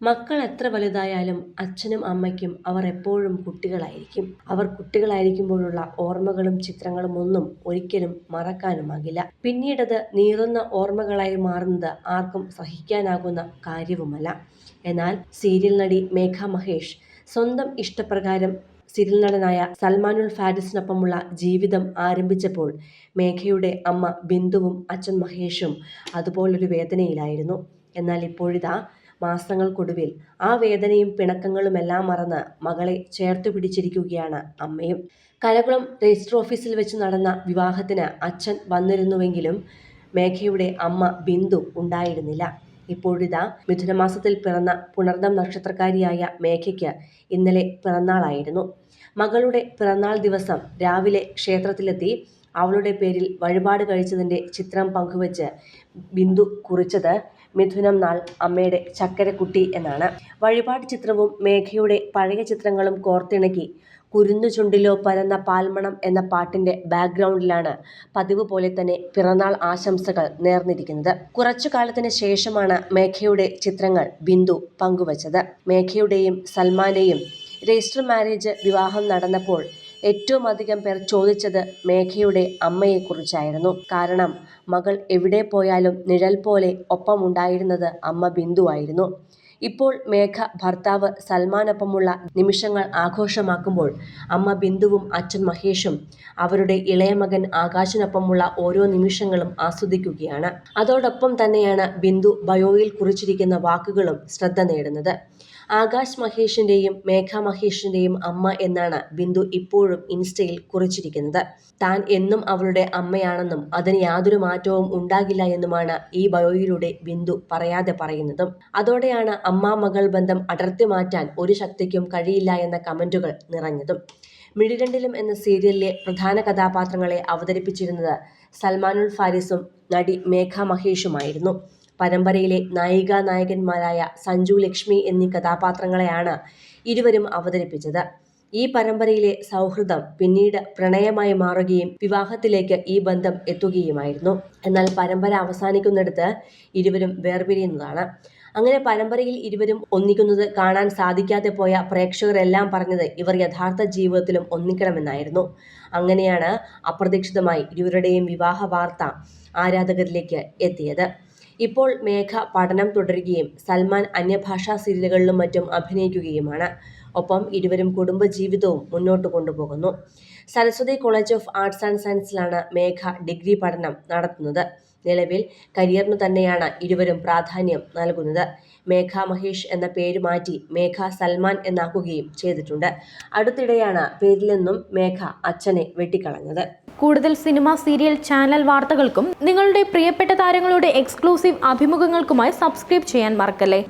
മക്കൾ എത്ര വലുതായാലും അച്ഛനും അമ്മയ്ക്കും അവർ എപ്പോഴും കുട്ടികളായിരിക്കും. അവർ കുട്ടികളായിരിക്കുമ്പോഴുള്ള ഓർമ്മകളും ചിത്രങ്ങളും ഒന്നും ഒരിക്കലും മറക്കാനുമാകില്ല. പിന്നീടത് നീറുന്ന ഓർമ്മകളായി മാറുന്നത് ആർക്കും സഹിക്കാനാകുന്ന കാര്യവുമല്ല. എന്നാൽ സീരിയൽ നടി മേഘ മഹേഷ് സ്വന്തം ഇഷ്ടപ്രകാരം സീരിയൽ നടനായ സൽമാനുൽ ഫാരിസിനൊപ്പമുള്ള ജീവിതം ആരംഭിച്ചപ്പോൾ മേഘയുടെ അമ്മ ബിന്ദുവും അച്ഛൻ മഹേഷും അതുപോലൊരു വേദനയിലായിരുന്നു. എന്നാൽ ഇപ്പോഴിതാ മാസങ്ങൾക്കൊടുവിൽ ആ വേദനയും പിണക്കങ്ങളുമെല്ലാം മറന്ന് മകളെ ചേർത്തു പിടിച്ചിരിക്കുകയാണ് അമ്മയും. കലകുളം രജിസ്റ്റർ ഓഫീസിൽ വെച്ച് നടന്ന വിവാഹത്തിന് അച്ഛൻ വന്നിരുന്നുവെങ്കിലും മേഘയുടെ അമ്മ ബിന്ദു ഉണ്ടായിരുന്നില്ല. ഇപ്പോഴിതാ മിഥുനമാസത്തിൽ പിറന്ന പുണർദം നക്ഷത്രക്കാരിയായ മേഘയ്ക്ക് ഇന്നലെ പിറന്നാളായിരുന്നു. മകളുടെ പിറന്നാൾ ദിവസം രാവിലെ ക്ഷേത്രത്തിലെത്തി അവളുടെ പേരിൽ വഴിപാട് കഴിച്ചതിന്റെ ചിത്രം പങ്കുവച്ച് ബിന്ദു കുറിച്ചത് മിഥുനം നാൾ അമ്മയുടെ ചക്കരക്കുട്ടി എന്നാണ്. വഴിപാട് ചിത്രവും മേഘയുടെ പഴയ ചിത്രങ്ങളും കോർത്തിണക്കി കുരുന്നു ചുണ്ടിലോ പരന്ന പാൽമണം എന്ന പാട്ടിന്റെ ബാക്ക്ഗ്രൗണ്ടിലാണ് പതിവ് പോലെ തന്നെ പിറന്നാൾ ആശംസകൾ നേർന്നിരിക്കുന്നത്. കുറച്ചു കാലത്തിന് ശേഷമാണ് മേഘയുടെ ചിത്രങ്ങൾ ബിന്ദു പങ്കുവച്ചത്. മേഘയുടെയും സൽമാന്റെയും രജിസ്റ്റർ മാരേജ് വിവാഹം നടന്നപ്പോൾ ഏറ്റവുമധികം പേർ ചോദിച്ചത് മേഘയുടെ അമ്മയെക്കുറിച്ചായിരുന്നു. കാരണം മകൾ എവിടെ പോയാലും നിഴൽ പോലെ ഒപ്പമുണ്ടായിരുന്നത് അമ്മ ബിന്ദുവായിരുന്നു. ഇപ്പോൾ മേഘ ഭർത്താവ് സൽമാനൊപ്പമുള്ള നിമിഷങ്ങൾ ആഘോഷമാക്കുമ്പോൾ അമ്മ ബിന്ദുവും അച്ഛൻ മഹേഷും അവരുടെ ഇളയ മകൻ ആകാശിനൊപ്പമുള്ള ഓരോ നിമിഷങ്ങളും ആസ്വദിക്കുകയാണ്. അതോടൊപ്പം തന്നെയാണ് ബിന്ദു ബയോയിൽ കുറിച്ചിരിക്കുന്ന വാക്കുകളും ശ്രദ്ധ നേടുന്നത്. ആകാശ് മഹേഷിന്റെയും മേഘ മഹേഷിന്റെയും അമ്മ എന്നാണ് ബിന്ദു ഇപ്പോഴും ഇൻസ്റ്റയിൽ കുറിച്ചിരിക്കുന്നത്. താൻ എന്നും അവളുടെ അമ്മയാണെന്നും അതിന് യാതൊരു മാറ്റവും ഉണ്ടാകില്ല എന്നുമാണ് ഈ ബയോയിലൂടെ ബിന്ദു പറയാതെ പറയുന്നതും. അതോടെയാണ് അമ്മ-മകൾ ബന്ധം അടർത്തി മാറ്റാൻ ഒരു ശക്തിക്കും കഴിയില്ല എന്ന കമന്റുകൾ നിറഞ്ഞതും. മിഴിരണ്ടിലും എന്ന സീരിയലിലെ പ്രധാന കഥാപാത്രങ്ങളെ അവതരിപ്പിച്ചിരുന്നത് സൽമാനുൽ ഫാരിസും നടി മേഘ മഹേഷുമായിരുന്നു. പരമ്പരയിലെ നായിക നായകന്മാരായ സഞ്ജു ലക്ഷ്മി എന്നീ കഥാപാത്രങ്ങളെയാണ് ഇരുവരും അവതരിപ്പിച്ചത്. ഈ പരമ്പരയിലെ സൗഹൃദം പിന്നീട് പ്രണയമായി മാറുകയും വിവാഹത്തിലേക്ക് ഈ ബന്ധം എത്തുകയുമായിരുന്നു. എന്നാൽ പരമ്പര അവസാനിക്കുന്നിടത്ത് ഇരുവരും വേർപിരിയുന്നതാണ്. അങ്ങനെ പരമ്പരയിൽ ഇരുവരും ഒന്നിക്കുന്നത് കാണാൻ സാധിക്കാതെ പോയ പ്രേക്ഷകരെല്ലാം പറഞ്ഞത് ഇവർ യഥാർത്ഥ ജീവിതത്തിലും ഒന്നിക്കണമെന്നായിരുന്നു. അങ്ങനെയാണ് അപ്രതീക്ഷിതമായി ഇരുവരുടെയും വിവാഹ വാർത്ത ആരാധകരിലേക്ക് എത്തിയത്. ഇപ്പോൾ മേഘ പഠനം തുടരുകയും സൽമാൻ അന്യഭാഷാ സീരിയലുകളിലും മറ്റും അഭിനയിക്കുകയുമാണ്. ഒപ്പം ഇരുവരും കുടുംബജീവിതവും മുന്നോട്ട് കൊണ്ടുപോകുന്നു. Saraswati college of arts and സയൻസിലാണ് Megha degree പഠനം നടത്തുന്നത്. നിലവിൽ കരിയറിനു തന്നെയാണ് ഇരുവരും പ്രാധാന്യം നൽകുന്നത്. മേഘ മഹേഷ് എന്ന പേര് മാറ്റി മേഘ സൽമാൻ എന്നാക്കുകയും ചെയ്തിട്ടുണ്ട്. അടുത്തിടെയാണ് പേരിൽ നിന്നും മേഘ അച്ഛനെ വെട്ടിക്കളഞ്ഞത്. കൂടുതൽ സിനിമ, സീരിയൽ, ചാനൽ വാർത്തകൾക്കും നിങ്ങളുടെ പ്രിയപ്പെട്ട താരങ്ങളുടെ എക്സ്ക്ലൂസീവ് അഭിമുഖങ്ങൾക്കുമായി സബ്സ്ക്രൈബ് ചെയ്യാൻ മറക്കല്ലേ